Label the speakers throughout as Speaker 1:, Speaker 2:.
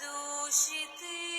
Speaker 1: душі тих,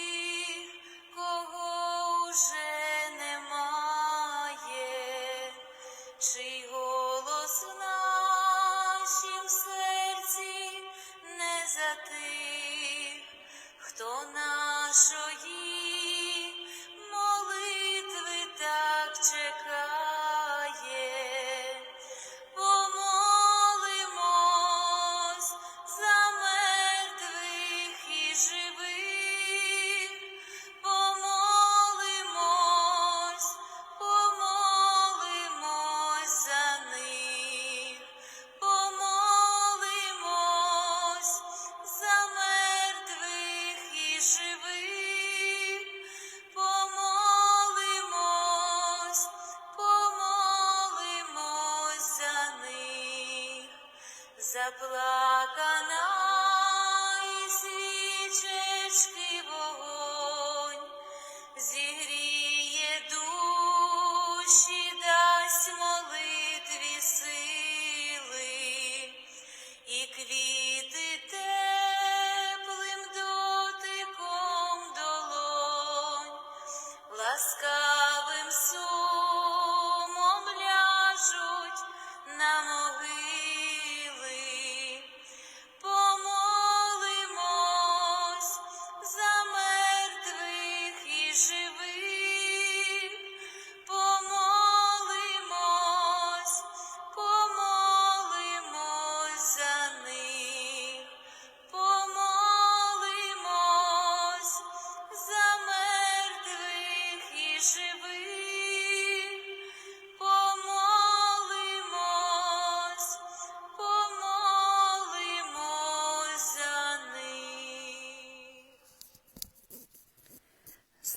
Speaker 1: blood.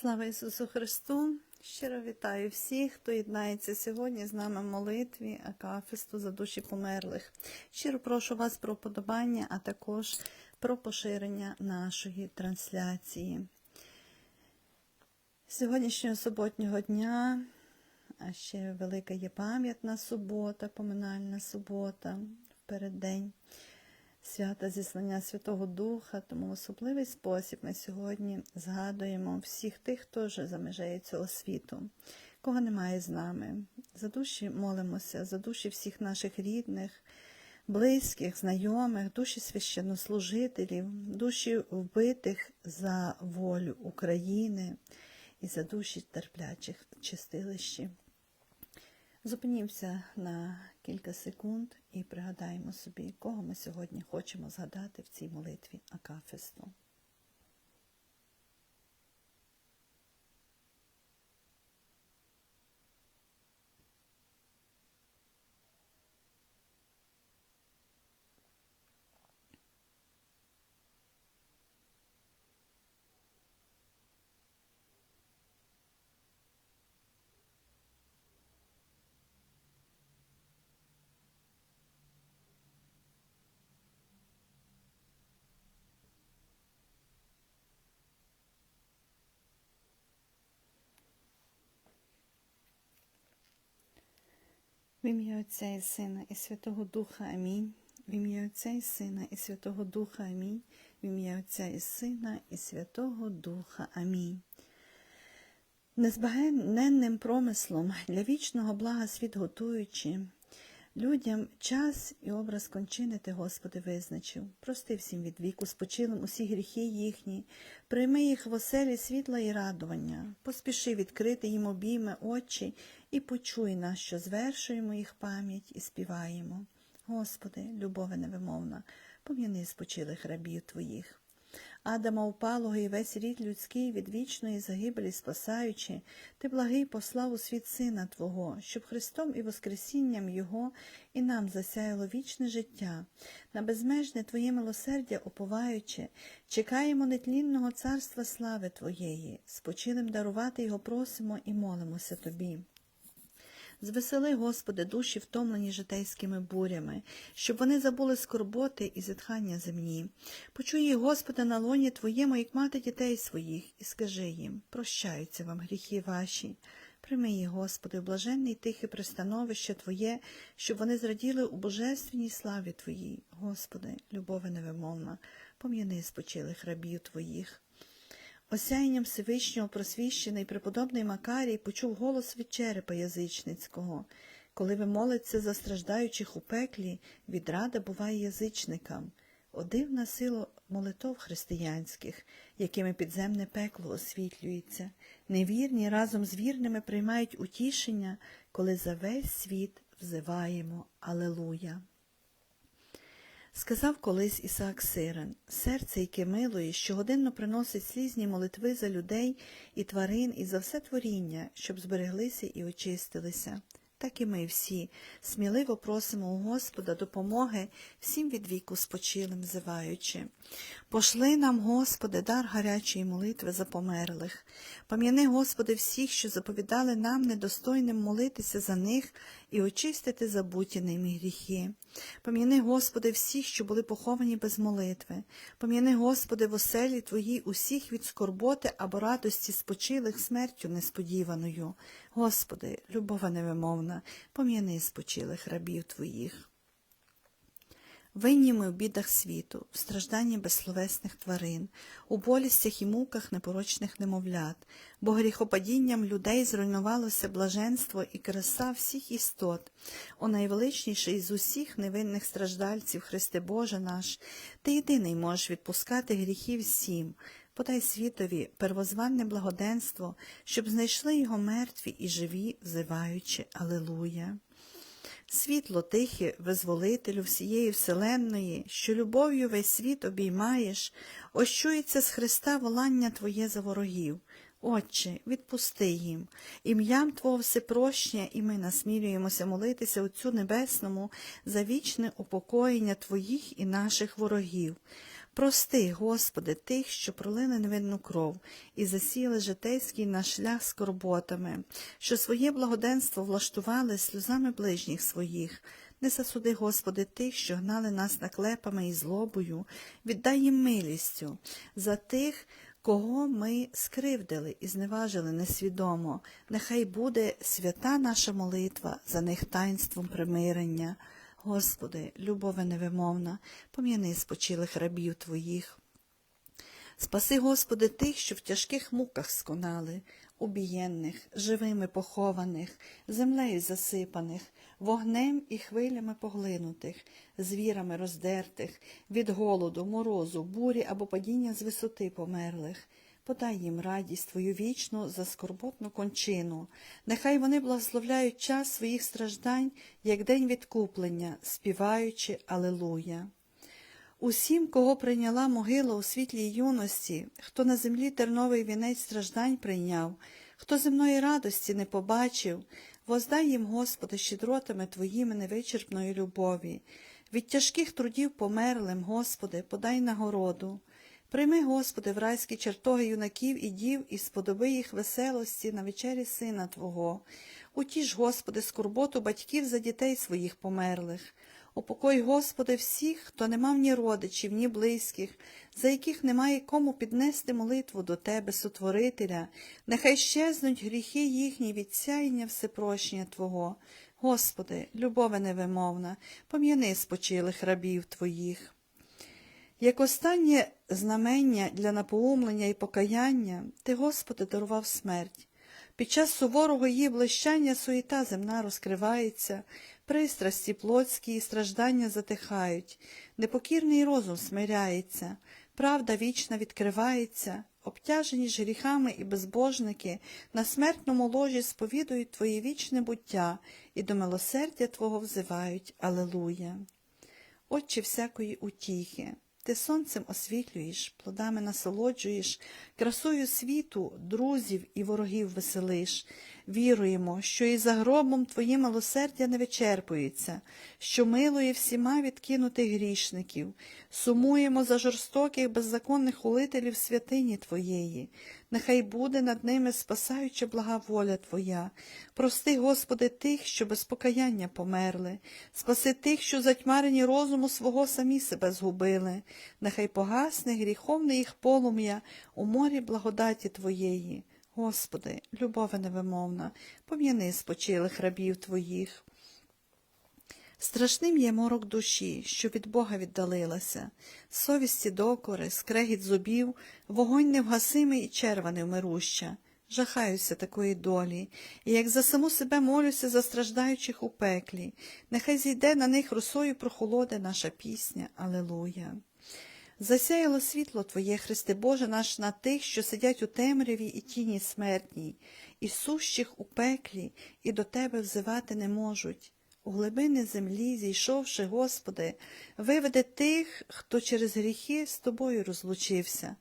Speaker 2: Слава Ісусу Христу! Щиро вітаю всіх, хто єднається сьогодні з нами в молитві Акафисту за душі померлих. Щиро прошу вас про подобання, а також про поширення нашої трансляції. Сьогоднішнього суботнього дня, а ще велика є пам'ятна субота, поминальна субота, переддень свята зіслання Святого Духа, тому в особливий спосіб ми сьогодні згадуємо всіх тих, хто вже за межею цього світу, кого немає з нами. За душі молимося, за душі всіх наших рідних, близьких, знайомих, душі священнослужителів, душі вбитих за волю України і за душі терплячих чистилищі. Зупинімося на кілька секунд і пригадаємо собі, кого ми сьогодні хочемо згадати в цій молитві Акафисту. В ім'я Отця і Сина і Святого Духа Амінь. В ім'я Отця і Сина і Святого Духа Амінь. В ім'я Отця і Сина і Святого Духа Амінь. Незбагненним промислом для вічного блага світ готуючи, людям час і образ кончини ти, Господи, визначив. Прости всім від віку спочилим усі гріхи їхні, прийми їх в оселі світла і радування, поспіши відкрити їм обійми очі і почуй нас, що звершуємо їх пам'ять і співаємо. Господи, любове невимовна, пом'яни спочилих рабів Твоїх. Адама упалого і весь рід людський від вічної загибелі спасаючи, ти благий послав у світ Сина Твого, щоб Христом і Воскресінням Його і нам засяяло вічне життя, на безмежне Твоє милосердя уповаючи, чекаємо нетлінного царства слави Твоєї, спочилим дарувати його просимо і молимося Тобі. Звесели, Господи, душі, втомлені житейськими бурями, щоб вони забули скорботи і зітхання земні. Почуй Господи, на лоні Твоєму, як мати дітей своїх, і скажи їм, прощаються вам гріхи ваші. Прийми їх, Господи, блаженне й тихе пристановище Твоє, щоб вони зраділи у божественній славі Твоїй. Господи, любове невимовна, пом'яни спочилих рабів твоїх. Осяянням Всевишнього просвіщений преподобний Макарій почув голос від черепа язичницького. Коли ви молиться за страждаючих у пеклі, відрада буває язичникам. О дивна сила молитов християнських, якими підземне пекло освітлюється. Невірні разом з вірними приймають утішення, коли за весь світ взиваємо Алелуя. Сказав колись Ісаак Сирен, серце, яке милує, щогодинно приносить слізні молитви за людей і тварин і за все творіння, щоб збереглися і очистилися. Так і ми всі сміливо просимо у Господа допомоги всім від віку спочилим зиваючи. Пошли нам, Господи, дар гарячої молитви за померлих. Пам'яни, Господи, всіх, що заповідали нам недостойним молитися за них і очистити забуті ними гріхи. Пом'яни, Господи, всіх, що були поховані без молитви. Пом'яни, Господи, в оселі Твоїй усіх від скорботи або радості спочилих смертю несподіваною. Господи, любова невимовна, пом'яни спочилих рабів Твоїх. Винні ми в бідах світу, в стражданні безсловесних тварин, у болістях і муках непорочних немовлят, бо гріхопадінням людей зруйнувалося блаженство і краса всіх істот. О найвеличніший з усіх невинних страждальців, Христе Боже наш, Ти єдиний можеш відпускати гріхи всім. Подай світові первозванне благоденство, щоб знайшли його мертві і живі, взиваючи Алелуя. Світло тихе, визволителю всієї вселенної, що любов'ю весь світ обіймаєш, ощується з Христа волання Твоє за ворогів. Отче, відпусти їм, ім'ям Твого всепрощення, і ми насмілюємося молитися Отцю Небесному за вічне упокоєння Твоїх і наших ворогів. Прости, Господи, тих, що пролили невинну кров і засіяли житейський наш шлях скорботами, що своє благоденство влаштували сльозами ближніх своїх. Не засуди, Господи, тих, що гнали нас наклепами і злобою, віддай їм милістю за тих, кого ми скривдили і зневажили несвідомо. Нехай буде свята наша молитва за них таїнством примирення. Господи, любове невимовна, пом'яни спочилих рабів Твоїх. Спаси, Господи, тих, що в тяжких муках сконали, убієнних, живими похованих, землею засипаних, вогнем і хвилями поглинутих, звірами роздертих, від голоду, морозу, бурі або падіння з висоти померлих. Подай їм радість Твою вічну за скорботну кончину. Нехай вони благословляють час своїх страждань, як день відкуплення, співаючи Алелуя. Усім, кого прийняла могила у світлій юності, хто на землі терновий вінець страждань прийняв, хто земної радості не побачив, воздай їм, Господи, щедротами Твоїми невичерпної любові. Від тяжких трудів померлим, Господи, подай нагороду. Прийми, Господи, в райські чертоги юнаків і дів і сподоби їх веселості на вечері Сина Твого. Утіш, Господи, скорботу батьків за дітей своїх померлих. Упокой, Господи, всіх, хто не мав ні родичів, ні близьких, за яких немає кому піднести молитву до Тебе, Сотворителя, нехай щезнуть гріхи їхні від сяєння всепрощення Твого. Господи, любове невимовна, пом'яни спочилих рабів Твоїх. Як останнє знамення для напоумлення і покаяння, Ти, Господи, дарував смерть. Під час суворого її блищання суєта земна розкривається, пристрасті плотські і страждання затихають, непокірний розум смиряється, правда вічна відкривається, обтяжені ж гріхами і безбожники на смертному ложі сповідують Твоє вічне буття і до милосердя Твого взивають Алелуя. Отче всякої утіхи, ти сонцем освітлюєш, плодами насолоджуєш, красою світу, друзів і ворогів веселиш. Віруємо, що і за гробом Твоє милосердя не вичерпується, що милує всіма відкинутих грішників, сумуємо за жорстоких беззаконних хулителів святині Твоєї. Нехай буде над ними спасаюча блага воля Твоя. Прости, Господи, тих, що без покаяння померли, спаси тих, що затьмарені розуму свого самі себе згубили. Нехай погасне гріховне їх полум'я у морі благодаті Твоєї. Господи, любове невимовна, пом'яни спочилих рабів Твоїх. Страшним є морок душі, що від Бога віддалилася, совісті докори, скрегіт зубів, вогонь невгасимий і черва невмируща. Жахаюся такої долі, і як за саму себе молюся за страждаючих у пеклі, нехай зійде на них росою прохолоде наша пісня, Алелуя. Засяяло світло Твоє, Христе Боже наш, на тих, що сидять у темряві і тіні смертній, і сущих у пеклі, і до Тебе взивати не можуть. У глибини землі, зійшовши, Господи, виведе тих, хто через гріхи з Тобою розлучився,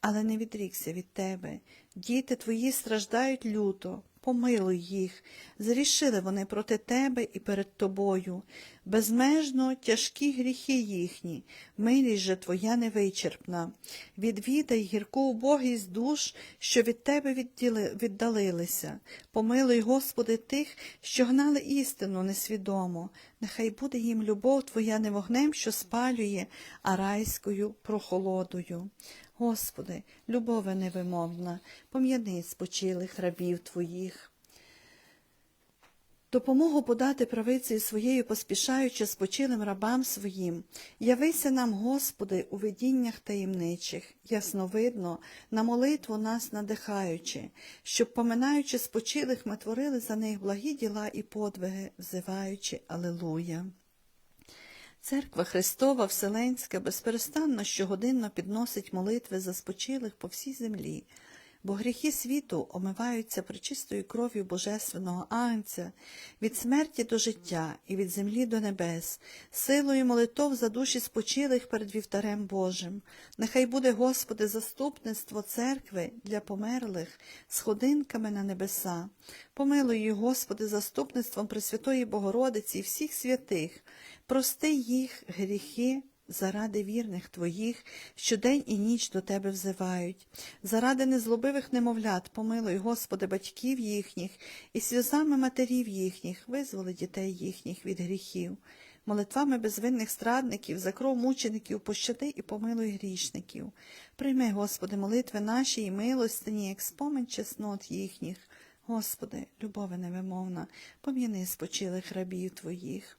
Speaker 2: але не відрікся від Тебе. Діти Твої страждають люто, помилуй їх, зрішили вони проти Тебе і перед Тобою. Безмежно тяжкі гріхи їхні, милість же Твоя невичерпна. Відвідай гірку убогість душ, що від Тебе віддалилися. Помилуй, Господи, тих, що гнали істину несвідомо. Нехай буде їм любов Твоя не вогнем, що спалює, а райською прохолодою. Господи, любове невимовна, пом'яни спочилих рабів Твоїх. Допомогу подати правицею своєю, поспішаючи спочилим рабам своїм, явися нам, Господи, у видіннях таємничих, ясновидно, на молитву нас надихаючи, щоб, поминаючи спочилих, ми творили за них благі діла і подвиги, взиваючи Алелуя. Церква Христова Вселенська безперестанно щогодинно підносить молитви за спочилих по всій землі, бо гріхи світу омиваються пречистою кров'ю Божественного Агнця від смерті до життя і від землі до небес, силою молитов за душі спочилих перед вівтарем Божим. Нехай буде, Господи, заступництво церкви для померлих сходинками на небеса. Помилуй, Господи, заступництвом Пресвятої Богородиці і всіх святих. Прости їх гріхи заради вірних Твоїх, що день і ніч до Тебе взивають. Заради незлобивих немовлят, помилуй, Господи, батьків їхніх, і сльозами матерів їхніх, визволи дітей їхніх від гріхів. Молитвами безвинних страдників, за кров мучеників, пощади і помилуй грішників. Прийми, Господи, молитви наші і милостині, як спомин чеснот їхніх. Господи, любове невимовна, пом'яни спочилих рабів Твоїх.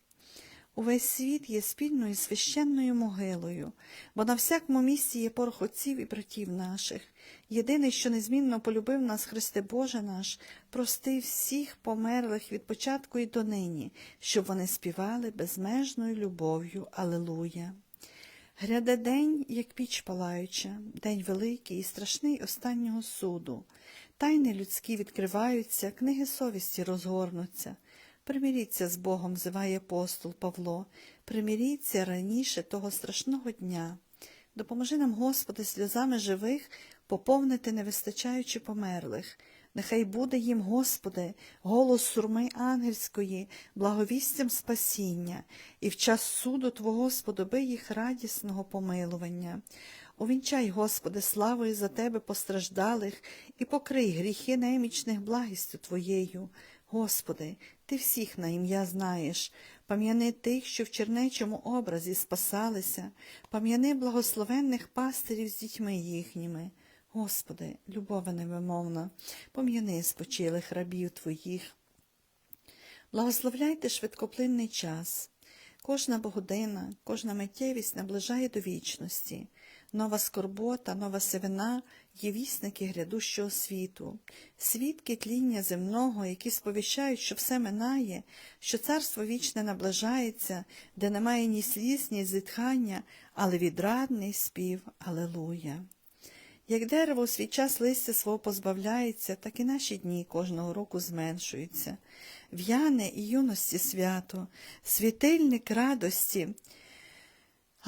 Speaker 2: Увесь світ є спільною священною могилою, бо на всякому місці є порох отців і братів наших. Єдиний, що незмінно полюбив нас, Христе Боже наш, прости всіх померлих від початку і до нині, щоб вони співали безмежною любов'ю. Алелуя. Гряде день, як піч палаюча, день великий і страшний останнього суду. Тайни людські відкриваються, книги совісті розгорнуться. Приміріться з Богом, зиває апостол Павло, приміріться раніше того страшного дня. Допоможи нам, Господи, сльозами живих поповнити невистачаючи померлих. Нехай буде їм, Господи, голос сурми ангельської, благовістям спасіння, і в час суду Твого сподоби їх радісного помилування. Увінчай, Господи, славою за Тебе постраждалих і покрий гріхи немічних благістю Твоєю. Господи, Ти всіх на ім'я знаєш, пам'яни тих, що в чернечому образі спасалися, пам'яни благословенних пастирів з дітьми їхніми. Господи, любове невимовна, пом'яни спочилих рабів Твоїх. Благословляйте швидкоплинний час. Кожна богодина, кожна миттєвість наближає до вічності. Нова скорбота, нова сивина є вісники грядущого світу, свідки тління земного, які сповіщають, що все минає, що царство вічне наближається, де немає ні сліз, ні зітхання, але відрадний спів Алелуя. Як дерево у свій час листя свого позбавляється, так і наші дні кожного року зменшуються. В'яне і юності свято, світильник радості,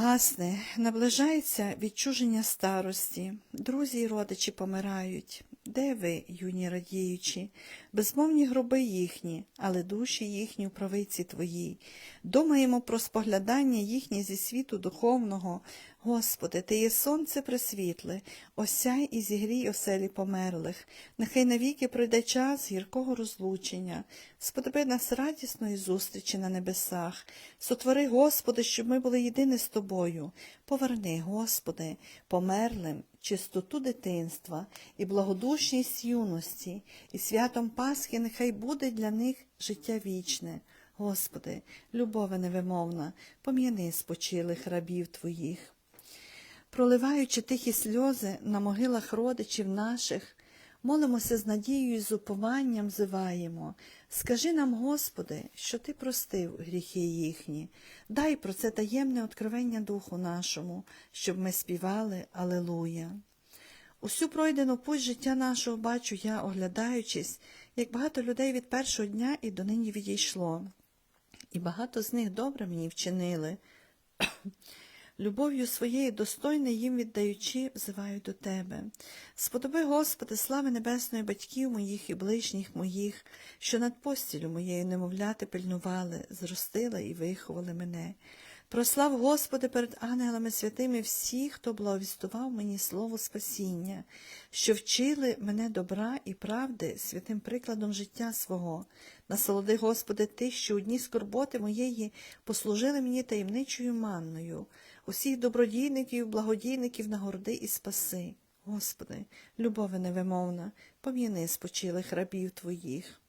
Speaker 2: гасне, наближається відчуження старості, друзі й родичі помирають. Де ви, юні радіючі, безмовні гроби їхні, але душі їхні у правиці твоїй. Думаємо про споглядання їхнє зі світу духовного. Господи, Ти є сонце пресвітле, осяй і зігрій оселі померлих. Нехай навіки пройде час гіркого розлучення, сподоби нас радісної зустрічі на небесах. Сотвори, Господи, щоб ми були єдині з Тобою. Поверни, Господи, померлим чистоту дитинства і благодушність юності, і святом Пасхи нехай буде для них життя вічне. Господи, любове невимовна, пом'яни спочилих рабів Твоїх. Проливаючи тихі сльози на могилах родичів наших, молимося з надією і з упованням зиваємо. Скажи нам, Господи, що Ти простив гріхи їхні, дай про це таємне откровення Духу нашому, щоб ми співали Алелуя. Усю пройдену путь життя нашого бачу я, оглядаючись, як багато людей від першого дня і донині відійшло, і багато з них добре мені вчинили. Любов'ю своєї достойне їм віддаючи, взиваю до Тебе. Сподоби, Господи, слави небесної батьків моїх і ближніх моїх, що над постілю моєю немовляти пильнували, зростили і виховали мене. Прослав, Господи, перед ангелами святими всі, хто благовістував мені слово спасіння, що вчили мене добра і правди святим прикладом життя свого. Насолоди, Господи, Ти, що у дні скорботи моєї послужили мені таємничою манною, усіх добродійників, благодійників нагороди і спаси. Господи, любове невимовна, пом'яни спочилих рабів Твоїх.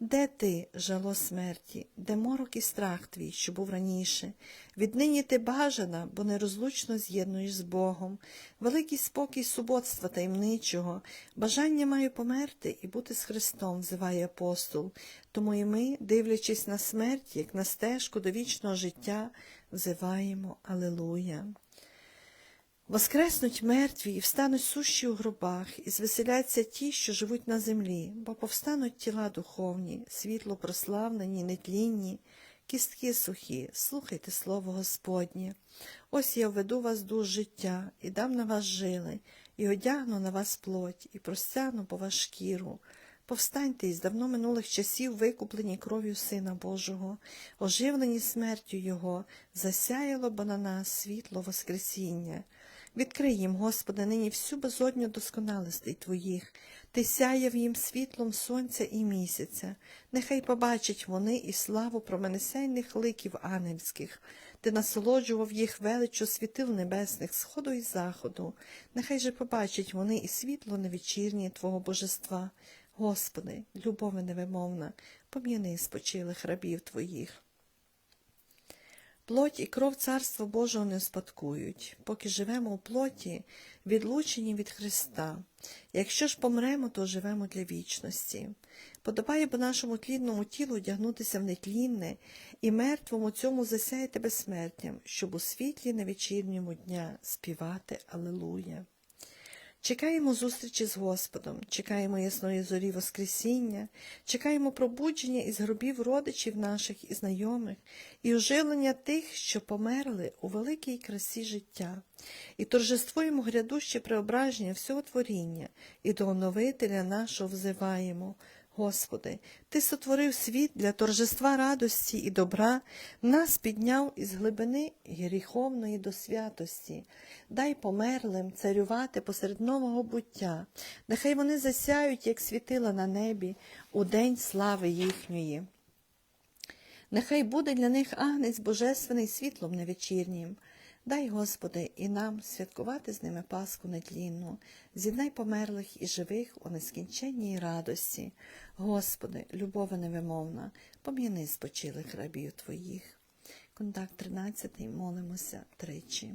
Speaker 2: Де ти, жало смерті, де морок і страх твій, що був раніше? Віднині ти бажана, бо нерозлучно з'єднуєш з Богом, великий спокій суботства таємничого, бажання маю померти і бути з Христом, взиває апостол. Тому і ми, дивлячись на смерть, як на стежку до вічного життя, взиваємо Алелуя. Воскреснуть мертві і встануть сущі у гробах, і звеселяться ті, що живуть на землі, бо повстануть тіла духовні, світло прославлені, нетлінні, кістки сухі, слухайте слово Господнє. Ось я введу вас душ життя, і дам на вас жили, і одягну на вас плоть, і простягну по вас шкіру. Повстаньте із давно минулих часів, викуплені кров'ю Сина Божого, оживлені смертю Його, засяяло бо на нас світло Воскресіння. Відкрий їм, Господи, нині всю безодню досконалостей Твоїх, Ти сяяв їм світлом сонця і місяця, нехай побачать вони і славу променесяйних ликів ангельських, Ти насолоджував їх величу світил небесних, сходу і заходу, нехай же побачать вони і світло невечірнє Твого божества. Господи, любове невимовна, пом'яни спочилих рабів Твоїх. Плоть і кров Царства Божого не спадкують, поки живемо у плоті, відлучені від Христа. Якщо ж помремо, то живемо для вічності. Подобає бо нашому тлінному тілу одягнутися в нетлінне і мертвому цьому засяяти безсмертям, щоб у світлі на вечірньому дня співати Алелуя. Чекаємо зустрічі з Господом, чекаємо ясної зорі Воскресіння, чекаємо пробудження із гробів родичів наших і знайомих, і оживлення тих, що померли у великій красі життя, і торжествуємо грядуще преображення всього творіння, і до оновителя нашого взиваємо. Господи, Ти сотворив світ для торжества радості і добра, нас підняв із глибини гріховної до святості. Дай померлим царювати посеред нового буття, нехай вони засяють, як світила на небі, у день слави їхньої. Нехай буде для них агнець божественний світлом невечірнім. Дай, Господи, і нам святкувати з ними Пасху нетлінну, з'єднай померлих і живих у нескінченній радості. Господи, любове невимовна, пом'яни спочилих рабів Твоїх. Контакт 13. Молимося тричі.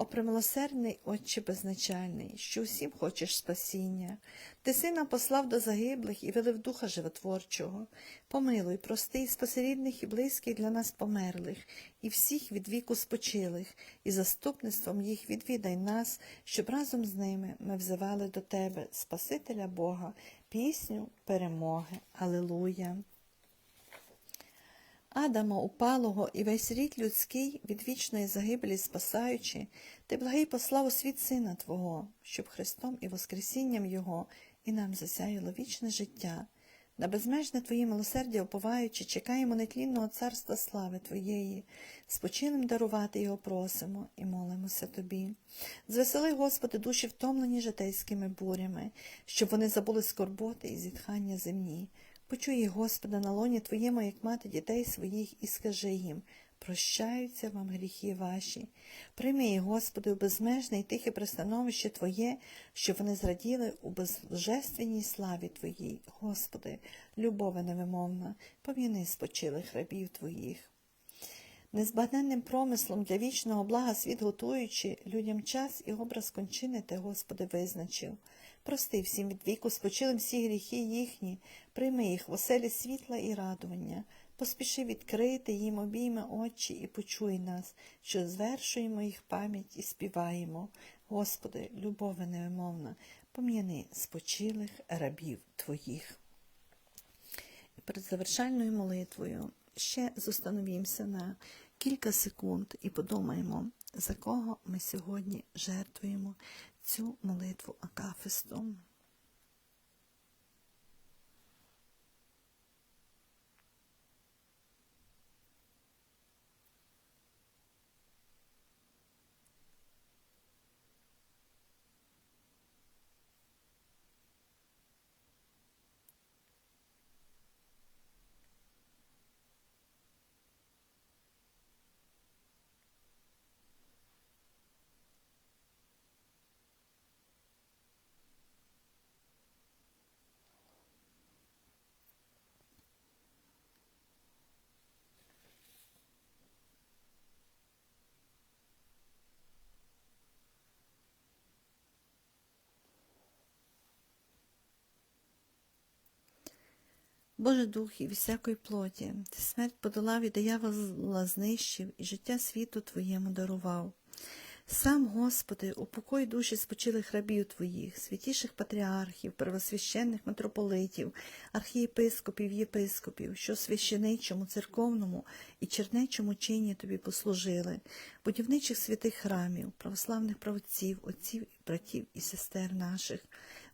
Speaker 2: О, премилосердний Отче безначальний, що усім хочеш спасіння, ти сина послав до загиблих і вилив духа животворчого. Помилуй, прости і спаси рідних і близьких для нас померлих, і всіх від віку спочилих, і заступництвом їх відвідай нас, щоб разом з ними ми взивали до Тебе, Спасителя Бога, пісню перемоги. Алелуя. Адама упалого і весь рід людський від вічної загибелі спасаючи, ти благий послав у світ Сина Твого, щоб Христом і Воскресінням Його і нам засяяло вічне життя. На безмежне Твоє милосердя уповаючи, чекаємо нетлінного царства слави Твоєї, спочинем дарувати його просимо і молимося Тобі. Звесели, Господи, душі втомлені житейськими бурями, щоб вони забули скорботи і зітхання земні. Почуй, їх, Господи, на лоні Твоєму, як мати дітей своїх, і скажи їм, прощаються вам гріхи ваші. Прийми Господи, у безмежне і тихе пристановище Твоє, щоб вони зраділи у безбожественній славі Твоїй. Господи, любове невимовна, пом'яни спочилих рабів Твоїх. Незбагненним промислом для вічного блага світ готуючи, людям час і образ кончини Ти, Господи, визначив. Прости всім від віку спочилим всі гріхи їхні, прийми їх в оселі світла і радування, поспіши відкрити їм обійми очі і почуй нас, що звершуємо їх пам'ять і співаємо. Господи, любове невимовна, пом'яни спочилих рабів Твоїх. І перед завершальною молитвою ще зустановімося на кілька секунд і подумаємо, за кого ми сьогодні жертвуємо цю молитву Акафистом. Боже Дух і всякої плоті, ти смерть подолав і диявола знищив, і життя світу Твоєму дарував. Сам, Господи, упокой душі спочилих рабів Твоїх, святіших патріархів, первосвященних митрополитів, архієпископів, єпископів, що священичому, церковному і чернечому чині Тобі послужили, будівничих святих храмів, православних правоців, отців, братів і сестер наших,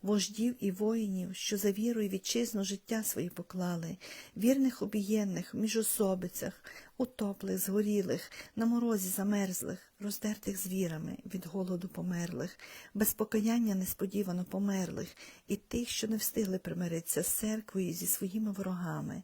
Speaker 2: вождів і воїнів, що за віру і вітчизну життя свої поклали, вірних обієнних міжособицях, утоплих, згорілих, на морозі замерзлих, роздертих звірами, від голоду померлих, без покаяння несподівано померлих, і тих, що не встигли примиритися з церквою зі своїми ворогами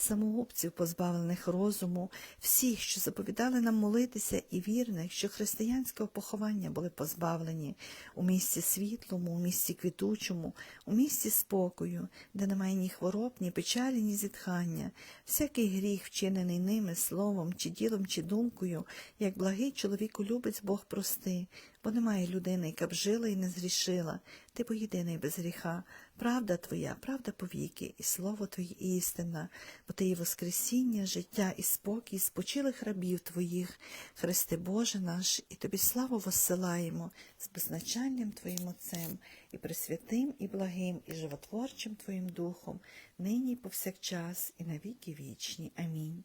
Speaker 2: самогубців, позбавлених розуму, всіх, що заповідали нам молитися, і вірних, що християнського поховання були позбавлені у місці світлому, у місці квітучому, у місці спокою, де немає ні хвороб, ні печалі, ні зітхання, всякий гріх, вчинений ними словом, чи ділом, чи думкою, як благий чоловіку любець Бог прости, бо немає людини, яка б жила і не зрішила. Ти бо єдиний без гріха. Правда Твоя, правда повіки, і слово Твоє істина, бо Ти є Воскресіння, життя і спокій спочилих рабів Твоїх, Христе Боже наш, і Тобі славу воссилаємо з безначальним Твоїм Отцем, і пресвятим, і благим, і животворчим Твоїм Духом, нині і повсякчас, і навіки вічні. Амінь.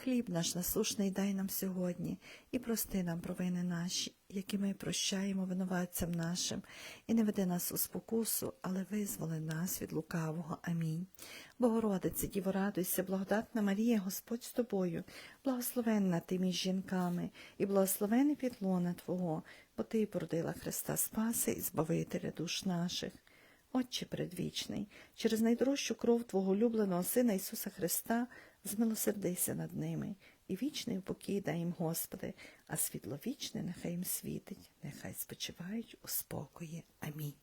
Speaker 2: Хліб наш насушний дай нам сьогодні, і прости нам провини наші, які ми прощаємо винуватцям нашим, і не веди нас у спокусу, але визволи нас від лукавого. Амінь. Богородице, Діво, радуйся, благодатна Марія, Господь з тобою, благословенна ти між жінками, і благословений підлона Твого, бо Ти породила Христа Спаси і Збавителя душ наших. Отче предвічний, через найдорожчу кров Твого улюбленого Сина Ісуса Христа, змилосердися над ними, і вічний упокій дай їм, Господи, а світло вічне нехай їм світить, нехай спочивають у спокої. Амінь.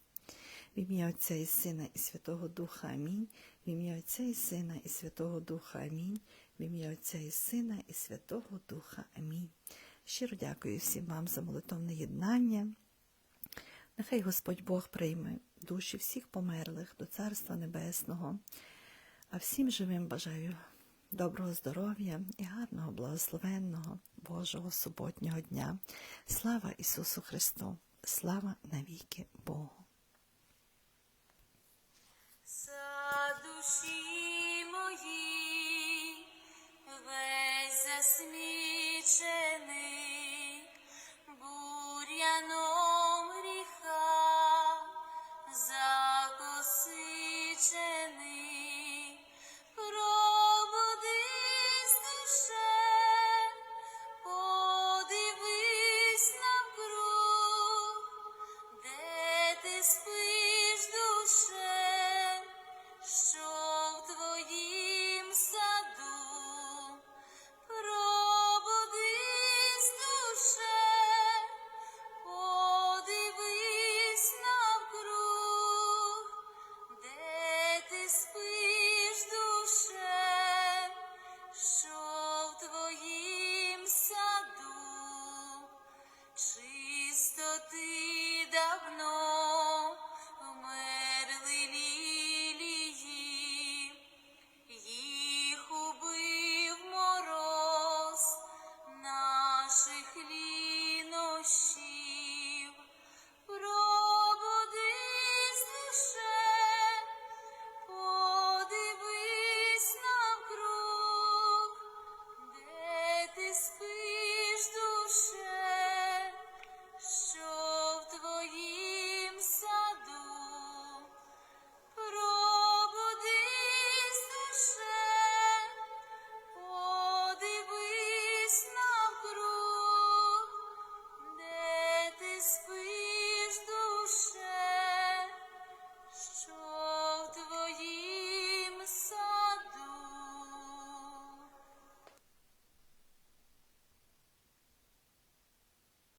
Speaker 2: В ім'я Отця і Сина і Святого Духа Амінь. В ім'я Отця і Сина і Святого Духа Амінь. В ім'я Отця і Сина і Святого Духа Амінь. Щиро дякую всім вам за молитовне єднання. Нехай Господь Бог прийме душі всіх померлих до Царства Небесного, а всім живим бажаю доброго здоров'я і гарного, благословенного Божого суботнього дня. Слава Ісусу Христу! Слава навіки Богу!
Speaker 1: За душі мої весь засмічений